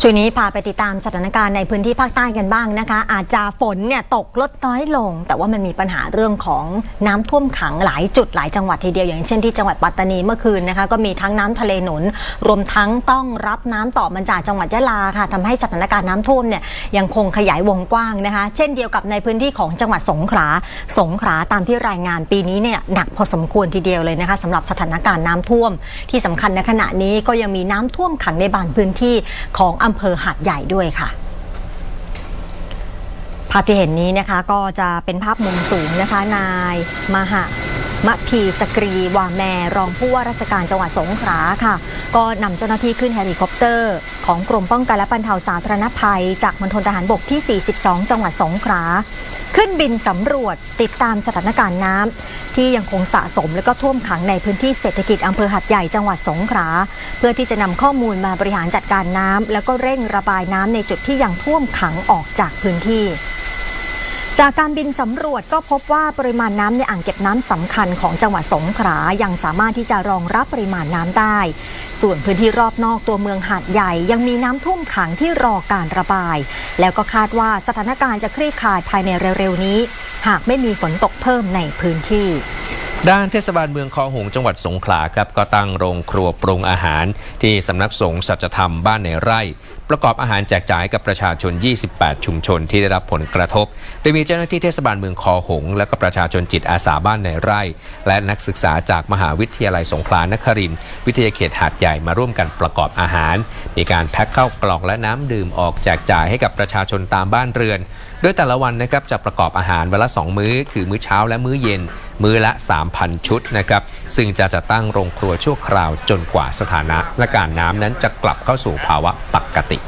ช่วงนี้พาไปติดตามสถานการณ์ในพื้นที่ภาคใต้กันบ้างนะคะ อาจจะฝนเนี่ยตกลดน้อยลง แต่ว่ามันมีปัญหาเรื่องของน้ำท่วมขังหลายจุดหลายจังหวัดทีเดียวอย่างเช่นที่จังหวัดปัตตานีเมื่อคืนนะคะก็มีทั้งน้ำทะเลหนุน รวมทั้งต้องรับน้ำต่อมาจากจังหวัดยะลาค่ะทำให้สถานการณ์น้ำท่วมเนี่ยยังคงขยายวงกว้างนะคะ เช่นเดียวกับในพื้นที่ของจังหวัดสงขลาสงขลาตามที่รายงานปีนี้เนี่ยหนักพอสมควรทีเดียวเลยนะคะสำหรับสถานการณ์น้ำท่วมที่สำคัญในขณะนี้ก็ยังมีน้ำท่วมขังในบางพื้นที่ของอำเภอหาดใหญ่ด้วยค่ะ ภาพที่เห็นนี้นะคะก็จะเป็นภาพมุมสูงนะคะ นายมหา มะพีสกรีวาแมรองผู้ว่าราชการจังหวัดสงขลาค่ะ ก็นำเจ้าหน้าที่ขึ้นเฮลิคอปเตอร์ ของกรมป้องกันและบรรเทาสาธารณภัย จากมณฑลทหารบกที่ 42 จังหวัดสงขลาขึ้นบินสำรวจติดตามสถานการณ์น้ำที่ยังคงสะสมและก็ท่วมขังในพื้นที่เศรษฐกิจอำเภอหัดใหญ่จังหวัดสงขลาเพื่อที่จะนำข้อมูลมาบริหารจัดการน้ำแล้วก็เร่งระบายน้ำในจุดที่ยังท่วมขังออกจากพื้นที่ จากการบินสำรวจก็พบว่าปริมาณน้ำในอ่างเก็บน้ำสำคัญของจังหวัดสงขลายังสามารถที่จะรองรับปริมาณน้ำได้ ส่วนพื้นที่รอบนอกตัวเมืองหาดใหญ่ ยังมีน้ำท่วมขังที่รอการระบาย แล้วก็คาดว่าสถานการณ์จะคลี่คลายภายในเร็วๆนี้ หากไม่มีฝนตกเพิ่มในพื้นที่ ด้านเทศบาลเมืองคอหงจังหวัดสงขลาครับก็ตั้งโรงครัวปรุงอาหาร ที่สำนักสงฆ์สัจธรรมบ้านในไร่ ประกอบอาหารแจกจ่ายกับประชาชน 28 ชุมชนที่ได้รับผลกระทบ โดยมีเจ้าหน้าที่เทศบาลเมืองคอหง และก็ประชาชนจิตอาสาบ้านในไร่ และนักศึกษาจากมหาวิทยาลัยสงขลานครินวิทยาเขตหาดใหญ่มาร่วมกันประกอบอาหาร มีการแพ็คเข้ากล่องและน้ำดื่มออกแจกจ่ายให้กับประชาชนตามบ้านเรือน โดยแต่ละวันนะครับจะประกอบอาหารวันละ 2 มื้อ คือมื้อเช้าและมื้อเย็นมื้อละ 3,000 ชุดนะครับ ซึ่งจะจัดตั้งโรงครัวชั่วคราวจนกว่าสถานะและการน้ำนั้นจะกลับเข้าสู่ภาวะปกติ